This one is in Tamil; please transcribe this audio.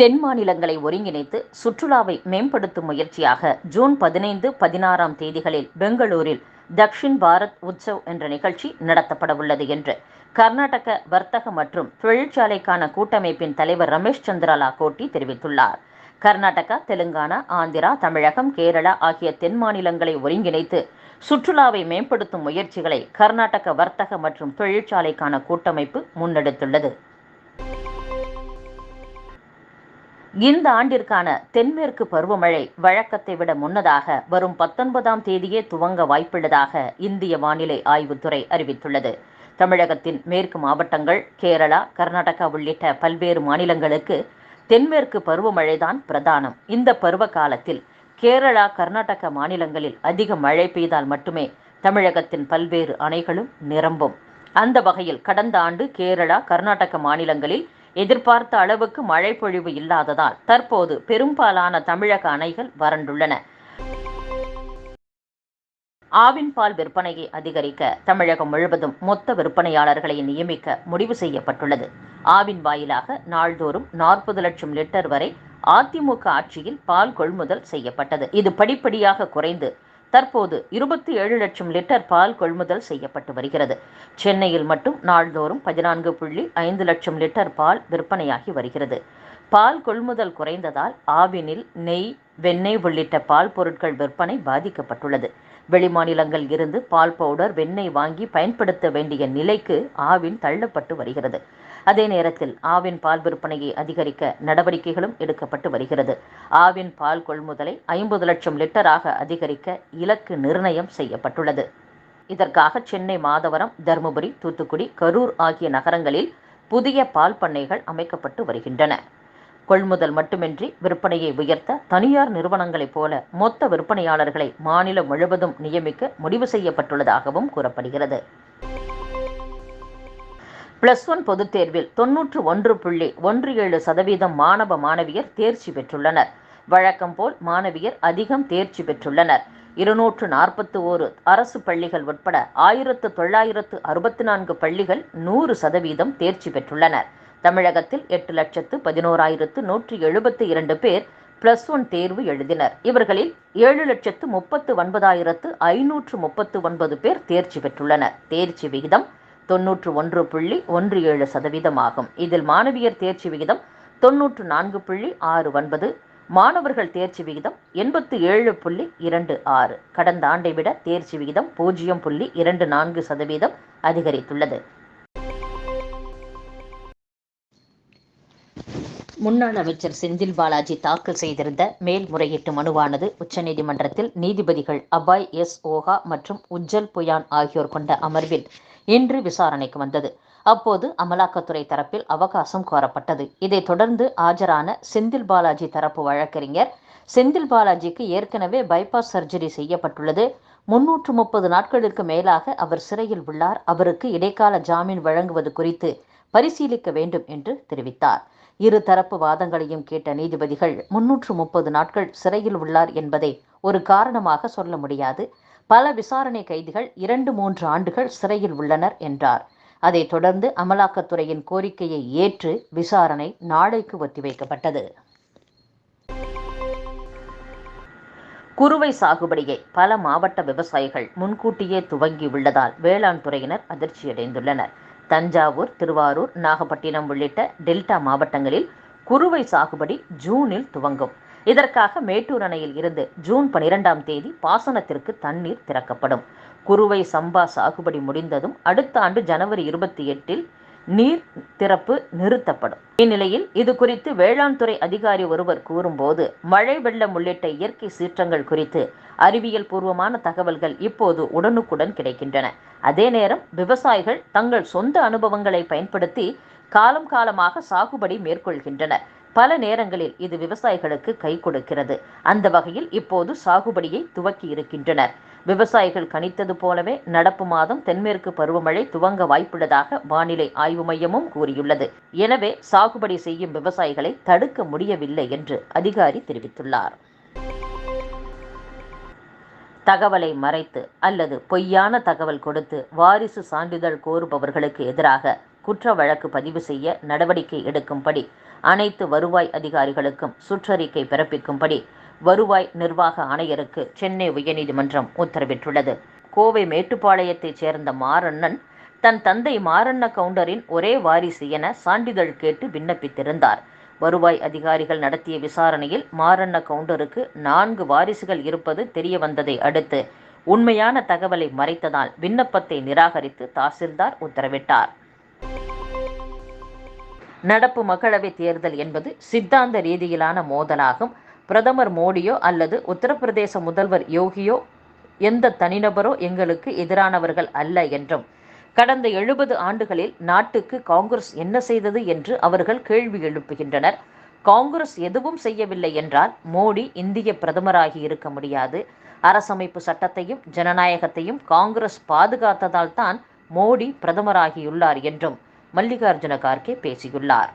தென் மாநிலங்களை ஒருங்கிணைத்து சுற்றுலாவை மேம்படுத்தும் முயற்சியாக ஜூன் பதினைந்து பதினாறாம் தேதிகளில் பெங்களூரில் தக்ஷின் பாரத் உற்சவ் என்ற நிகழ்ச்சி நடத்தப்படவுள்ளது என்று கர்நாடக வர்த்தக மற்றும் தொழிற்சாலைக்கான கூட்டமைப்பின் தலைவர் ரமேஷ் சந்திரலா கோட்டி தெரிவித்துள்ளார். கர்நாடகா தெலுங்கானா ஆந்திரா தமிழகம் கேரளா ஆகிய தென் மாநிலங்களை ஒருங்கிணைத்து சுற்றுலாவை மேம்படுத்தும் முயற்சிகளை கர்நாடக வர்த்தக மற்றும் தொழிற்சாலைக்கான கூட்டமைப்பு முன்னெடுத்துள்ளது. இந்த ஆண்டிற்கான தென்மேற்கு பருவமழை வழக்கத்தை விட முன்னதாக வரும் பத்தொன்பதாம் தேதியே துவங்க வாய்ப்புள்ளதாக இந்திய வானிலை ஆய்வுத்துறை அறிவித்துள்ளது. தமிழகத்தின் மேற்கு மாவட்டங்கள் கேரளா கர்நாடகா உள்ளிட்ட பல்வேறு மாநிலங்களுக்கு தென்மேற்கு பருவமழைதான் பிரதானம். இந்த பருவ காலத்தில் கேரளா கர்நாடக மாநிலங்களில் அதிக மழை பெய்தால் மட்டுமே தமிழகத்தின் பல்வேறு அணைகளும் நிரம்பும். அந்த வகையில் கடந்த ஆண்டு கேரளா கர்நாடக மாநிலங்களில் எதிர்பார்த்த அளவுக்கு மழை பொழிவு இல்லாததால் தற்போது பெரும்பாலான தமிழக அணைகள் வறண்டுள்ளன. ஆவின் பால் விற்பனையை அதிகரிக்க தமிழகம் முழுவதும் மொத்த விற்பனையாளர்களை நியமிக்க முடிவு செய்யப்பட்டுள்ளது. ஆவின் வாயிலாக நாள்தோறும் நாற்பது லட்சம் லிட்டர் வரை அதிமுக ஆட்சியில் பால் கொள்முதல் செய்யப்பட்டது. இது படிப்படியாக குறைந்து தற்போது இருபத்தி ஏழு லட்சம் லிட்டர் பால் கொள்முதல் செய்யப்பட்டு வருகிறது. சென்னையில் மட்டும் நாள்தோறும் பதினான்கு புள்ளி ஐந்து லட்சம் லிட்டர் பால் விற்பனையாகி வருகிறது. பால் கொள்முதல் குறைந்ததால் ஆவினில் நெய் வெண்ணெய் உள்ளிட்ட பால் பொருட்கள் விற்பனை பாதிக்கப்பட்டுள்ளது. வெளிமாநிலங்கள் இருந்து பால் பவுடர் வெண்ணெய் வாங்கி பயன்படுத்த வேண்டிய நிலைக்கு ஆவின் தள்ளப்பட்டு வருகிறது. அதே நேரத்தில் ஆவின் பால் விற்பனையை அதிகரிக்க நடவடிக்கைகளும் எடுக்கப்பட்டு வருகிறது. ஆவின் பால் கொள்முதலை ஐம்பது லட்சம் லிட்டராக அதிகரிக்க இலக்கு நிர்ணயம் செய்யப்பட்டுள்ளது. இதற்காக சென்னை மாதவரம் தருமபுரி தூத்துக்குடி கரூர் ஆகிய நகரங்களில் புதிய பால் பண்ணைகள் அமைக்கப்பட்டு வருகின்றன. கொள்முதல் மட்டுமின்றி விற்பனையை உயர்த்த தனியார் நிறுவனங்களைப் போல மொத்த விற்பனையாளர்களை மாநிலம் முழுவதும் நியமிக்க முடிவு செய்யப்பட்டுள்ளதாகவும் கூறப்படுகிறது. பிளஸ் ஒன் பொதுத் தேர்வில் தொன்னூற்று ஒன்று புள்ளி ஒன்று ஏழு சதவீதம் மாணவ மாணவியர் தேர்ச்சி பெற்றுள்ளனர். வழக்கம் போல் மாணவியர் அதிகம் தேர்ச்சி பெற்றுள்ளனர். இருநூற்று நாற்பத்தி ஓரு அரசு பள்ளிகள் உட்பட ஆயிரத்து தொள்ளாயிரத்து அறுபத்தி நான்கு பள்ளிகள் நூறு சதவீதம் தேர்ச்சி பெற்றுள்ளனர். தமிழகத்தில் எட்டு லட்சத்து பதினோராயிரத்து நூற்றி எழுபத்தி இரண்டு பேர் பிளஸ் ஒன் தேர்வு எழுதினர். இவர்களில் ஏழு லட்சத்து முப்பத்து ஒன்பதாயிரத்து ஐநூற்று முப்பத்து ஒன்பது பேர் தேர்ச்சி பெற்றுள்ளனர். தேர்ச்சி விகிதம் தொன்னூற்று ஒன்று புள்ளி ஒன்று ஏழு சதவீதமாகும். இதில் மாணவியர் தேர்ச்சி விகிதம் தொன்னூற்று நான்கு புள்ளி ஆறு ஒன்பது மாணவர்கள் தேர்ச்சி விகிதம் எண்பத்து ஏழு புள்ளி இரண்டு ஆறு. கடந்த ஆண்டை விட தேர்ச்சி விகிதம் பூஜ்ஜியம் புள்ளி இரண்டு நான்கு சதவீதம் அதிகரித்துள்ளது. முன்னாள் அமைச்சர் செந்தில் பாலாஜி தாக்கல் செய்திருந்த மேல்முறையீட்டு மனுவானது உச்சநீதிமன்றத்தில் நீதிபதிகள் அபாய் எஸ் ஓஹா மற்றும் உஜ்ஜல் புயான் ஆகியோர் கொண்ட அமர்வில் இன்று விசாரணைக்கு வந்தது. அப்போது அமலாக்கத்துறை தரப்பில் அவகாசம் கோரப்பட்டது. இதைத் தொடர்ந்து ஆஜரான செந்தில் பாலாஜி தரப்பு வழக்கறிஞர் செந்தில் பாலாஜிக்கு ஏற்கனவே பைபாஸ் சர்ஜரி செய்யப்பட்டுள்ளது. முன்னூற்று முப்பது நாட்களுக்கு மேலாக அவர் சிறையில் உள்ளார். அவருக்கு இடைக்கால ஜாமீன் வழங்குவது குறித்து பரிசீலிக்க வேண்டும் என்று தெரிவித்தார். இரு தரப்பு வாதங்களையும் கேட்ட நீதிபதிகள் முன்னூற்று முப்பது நாட்கள் சிறையில் உள்ளார் என்பதை ஒரு காரணமாக சொல்ல முடியாது. பல விசாரணை கைதிகள் இரண்டு மூன்று ஆண்டுகள் சிறையில் உள்ளனர் என்றார். அதைத் தொடர்ந்து அமலாக்கத்துறையின் கோரிக்கையை ஏற்று விசாரணை நாளைக்கு ஒத்திவைக்கப்பட்டது. குறுவை சாகுபடியை பல மாவட்ட விவசாயிகள் முன்கூட்டியே துவங்கி உள்ளதால் வேளாண் துறையினர் அதிர்ச்சியடைந்துள்ளனர். தஞ்சாவூர் திருவாரூர் நாகப்பட்டினம் உள்ளிட்ட டெல்டா மாவட்டங்களில் குறுவை சாகுபடி ஜூனில் துவங்கும். இதற்காக மேட்டூர் அணையில் இருந்து ஜூன் பனிரெண்டாம் தேதி பாசனத்திற்கு தண்ணீர் திறக்கப்படும். குறுவை சம்பா சாகுபடி முடிந்ததும் அடுத்த ஆண்டு ஜனவரி இருபத்தி எட்டில் நீர் திறப்பு நிறுத்தப்படும். இந்நிலையில் இது குறித்து வேளாண் துறை அதிகாரி ஒருவர் கூறும்போது மழை வெள்ளம் உள்ளிட்ட இயற்கை சீற்றங்கள் குறித்து அறிவியல் பூர்வமான தகவல்கள் இப்போது உடனுக்குடன் கிடைக்கின்றன. அதே நேரம் விவசாயிகள் தங்கள் சொந்த அனுபவங்களை பயன்படுத்தி காலம் காலமாக சாகுபடி மேற்கொள்கின்றனர் பல நேரங்களில் இது விவசாயிகளுக்கு கை கொடுக்கிறது. அந்த வகையில் இப்போது சாகுபடியை துவக்கி இருக்கின்றனர். விவசாயிகள் கணித்தது போலவே நடப்பு மாதம் தென்மேற்கு பருவமழை துவங்க வாய்ப்புள்ளதாக வானிலை ஆய்வு மையமும் கூறியுள்ளது. எனவே சாகுபடி செய்யும் விவசாயிகளை தடுக்க முடியவில்லை என்று அதிகாரி தெரிவித்துள்ளார். தகவலை மறைத்து அல்லது பொய்யான தகவல் கொடுத்து வாரிசு சான்றிதழ் கோருபவர்களுக்கு எதிராக குற்ற வழக்கு பதிவு செய்ய நடவடிக்கை எடுக்கும்படி அனைத்து வருவாய் அதிகாரிகளுக்கும் சுற்றறிக்கை பிறப்பிக்கும்படி வருவாய் நிர்வாக ஆணையருக்கு சென்னை உயர்நீதிமன்றம் உத்தரவிட்டுள்ளது. கோவை மேட்டுப்பாளையத்தைச் சேர்ந்த மாரண்ணன் தன் தந்தை மாரண்ண கவுண்டரின் ஒரே வாரிசு என சான்றிதழ் கேட்டு விண்ணப்பித்திருந்தார். வருவாய் அதிகாரிகள் நடத்திய விசாரணையில் மாரண்ண கவுண்டருக்கு நான்கு வாரிசுகள் இருப்பது தெரிய வந்ததை அடுத்து உண்மையான தகவலை மறைத்ததால் விண்ணப்பத்தை நிராகரித்து தாசில்தார் உத்தரவிட்டார். நடப்பு மக்களவைத் தேர்தல் என்பது சித்தாந்த ரீதியிலான மோதலாகும். பிரதமர் மோடியோ அல்லது உத்தரப்பிரதேச முதல்வர் யோகியோ எந்த தனிநபரோ எங்களுக்கு எதிரானவர்கள் அல்ல என்றும் கடந்த எழுபது ஆண்டுகளில் நாட்டுக்கு காங்கிரஸ் என்ன செய்தது என்று அவர்கள் கேள்வி எழுப்புகின்றனர். காங்கிரஸ் எதுவும் செய்யவில்லை என்றால் மோடி இந்திய பிரதமராகி இருக்க முடியாது. அரசமைப்பு சட்டத்தையும் ஜனநாயகத்தையும் காங்கிரஸ் பாதுகாத்ததால் தான் மோடி பிரதமராகியுள்ளார் என்றும் மல்லிகார்ஜுன கார்கே பேசியுள்ளார்.